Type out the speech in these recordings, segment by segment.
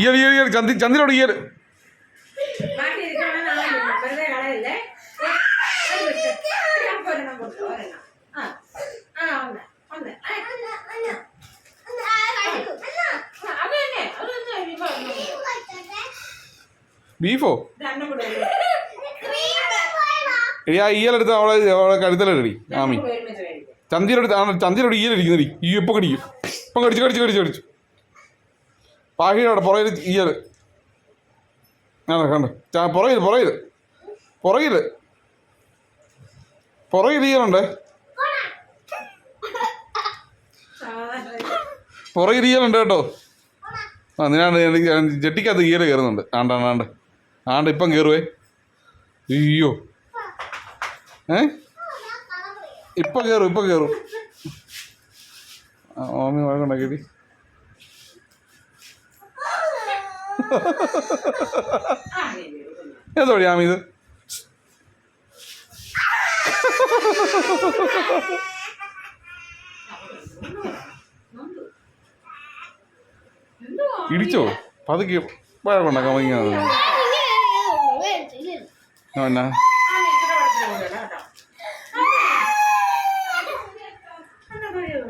Year year year ചന്തി ചന്തിനോട് year. ബീഫോ? ആ ഇയലെടുത്ത് അവളെ അവളെ കഴുത്തലടി ആമി. രണ്ടും ആ ചന്തിയുടെ ഇയൽ ഇരിക്കുന്നടി. ഈ ഇപ്പൊ കടിക്കും. ഇപ്പൊ കടിച്ചു കടിച്ചു കടിച്ചു കടിച്ചു. പാഹിയുടെ പുറകിൽ ഇയർ ആണ് കണ്ട്. പുറകിൽ പുറകിൽ പുറകിൽ പുറകിൽ സാധാരണ പുറകിൽ ഇയലുണ്ട് കേട്ടോ. ആ നിനാണ്ട് ജെട്ടിക്കകത്ത് ഈയർ കയറുന്നുണ്ട്. ആണ്ടാണ് ആണ്ട് ആണ്ട്. ഇപ്പം കയറുവേ. അയ്യോ. ഏ? ഇപ്പം കയറും ഇപ്പം കയറും. ഓമി വഴക്കുണ്ടാക്കിയിട്ട് എന്തോടി ആമി ഇത് എന്തുവാ? ഇടിച്ചോ? പതുക്കെ വഴക്കുണ്ടാക്കാൻ വൈകുന്നത് എന്നാ?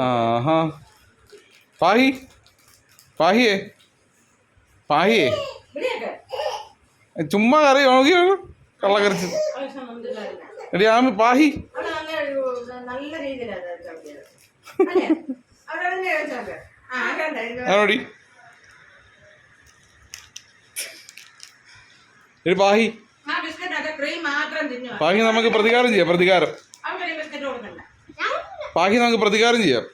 ആഹാ. പാഹി. പാഹിയേ. ഇവിടെയൊക്കെ. ചുമ്മാ കറി നോക്കി കള്ളക്കറിച്ച്. എടി ആമി പാഹി. ആണോടി എടി. പാഹി. പാഹി നമുക്ക് പ്രതികാരം ചെയ്യാം പ്രതികാരം. പാഹി നമുക്ക് പ്രതികാരം ചെയ്യാം.